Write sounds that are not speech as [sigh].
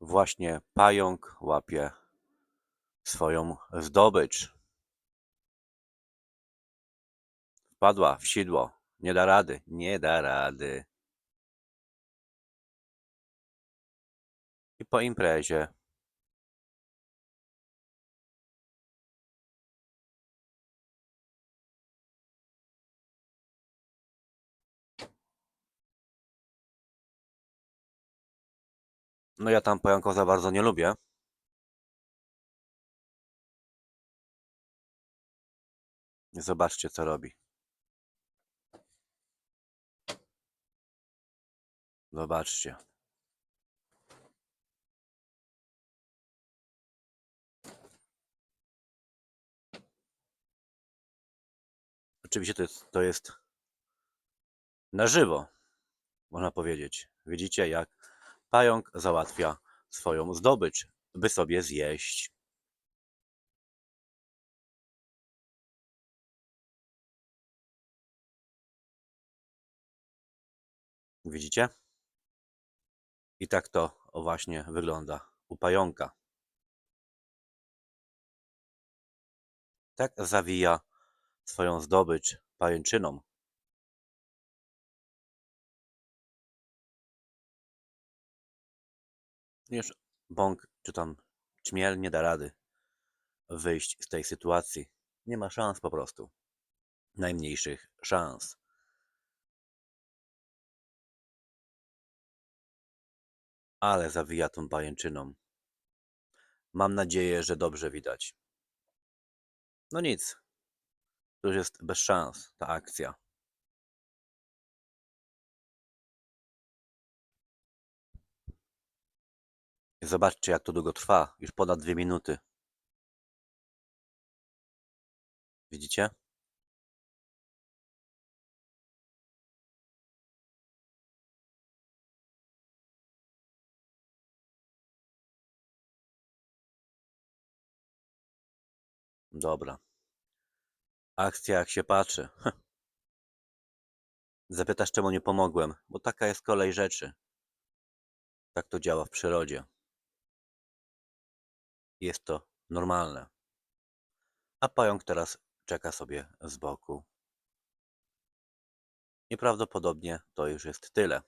Właśnie pająk łapie swoją zdobycz. Wpadła w sidło. Nie da rady. Nie da rady. I po imprezie No ja tam pająków za bardzo nie lubię. Zobaczcie co robi. Zobaczcie. Oczywiście to jest, to jest na żywo, można powiedzieć. Widzicie, jak pająk załatwia swoją zdobycz, by sobie zjeść. Widzicie? I tak to właśnie wygląda u pająka. Tak zawija swoją zdobycz pajęczyną. Już bąk czy tam czmiel nie da rady wyjść z tej sytuacji. Nie ma szans po prostu. Najmniejszych szans. Ale zawija tą pajęczyną. Mam nadzieję, że dobrze widać. No nic. To już jest bez szans ta akcja. Zobaczcie, jak to długo trwa. Już ponad dwie minuty. Widzicie? Dobra. Akcja jak się patrzy. [laughs] Zapytasz, czemu nie pomogłem? Bo taka jest kolej rzeczy. Tak to działa w przyrodzie. Jest to normalne. A pająk teraz czeka sobie z boku. I prawdopodobnie to już jest tyle.